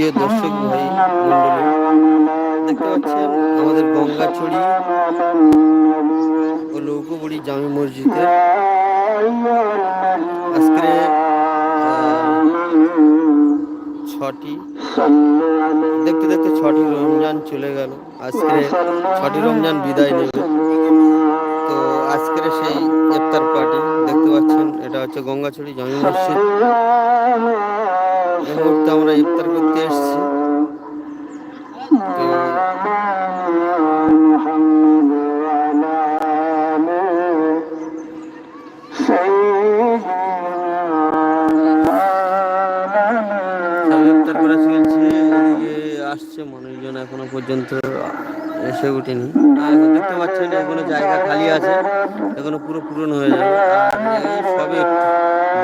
প্রিয় দর্শক ভাই দেখতে পাচ্ছেন আমাদের গঙ্গাছড়ি ও লৌকবুড়ি জামি মসজিদে। আজকে ছটি, দেখতে দেখতে ছটি রমজান চলে গেল। আজকে ছটি রমজান বিদায় নেবে। তো আজকের সেই ইফতার পার্টি, দেখতে পাচ্ছেন, এটা হচ্ছে গঙ্গাছড়ি জামি মসজিদ। আসছে মানুষজন এখনও পর্যন্ত এসে উঠেনি। এখন দেখতে পাচ্ছেন এখনও জায়গা খালি আছে এখনও পুরো পূরণ হয়ে যাবে। এই সবে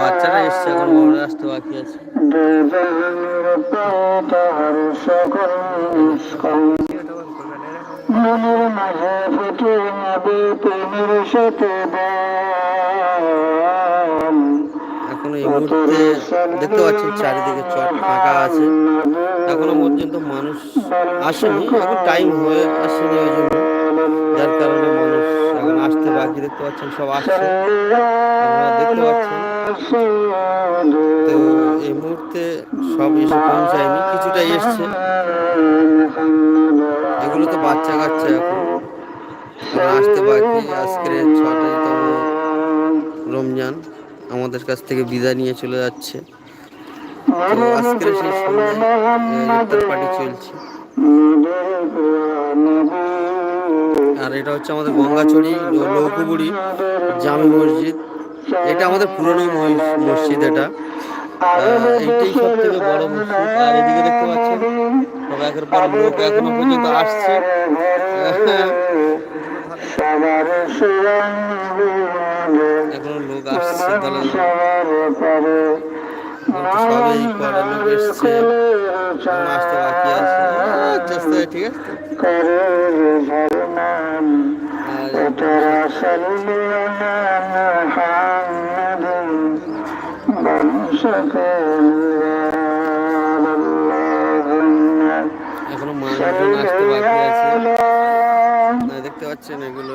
বাচ্চারা এসছে এখন বড়রা আসতে বাকি আছে। মনের মাঝে ফুটে নবে প্রেমের সাথে দেখতে পাচ্ছেন চারিদিকে চট ফাঁকা আছে। এখনও পর্যন্ত মানুষ আসেনি। এখন টাইম হয়ে আসেনি ওই জন্য। যার কারণে মানুষ এখন আসতে বাকি দেখতে পাচ্ছেন, সব আসছে। দেখতে পাচ্ছেন। এই মুহূর্তে সব এসে পৌঁছায়নি। কিছুটা এসছে। এগুলো তো বাচ্চা কাচ্চা এখন। আসতে বাকি আজকের ছটাইতম রমজান। আমাদের কাছ থেকে বিদায় নিয়ে চলে যাচ্ছে। আজকের সেই সন্ধ্যায় পার্টি চলছে। আর এটা হচ্ছে আমাদের গঙ্গাছড়ি, লৌ- লৌকুবুড়ি জামি মসজিদ। এটা আমাদের পুরনো মস- মসজিদ এটা। এইটাই সব থেকে বড় মসজিদ। আর এদিকে দেখতে পাচ্ছেন একের পর লোক এখনও পর্যন্ত আসছে। এখনও লোক আসছে আস্তে ঠিক আছে। মানুষজন আসতে বাকি না দেখতে পাচ্ছেন এগুলো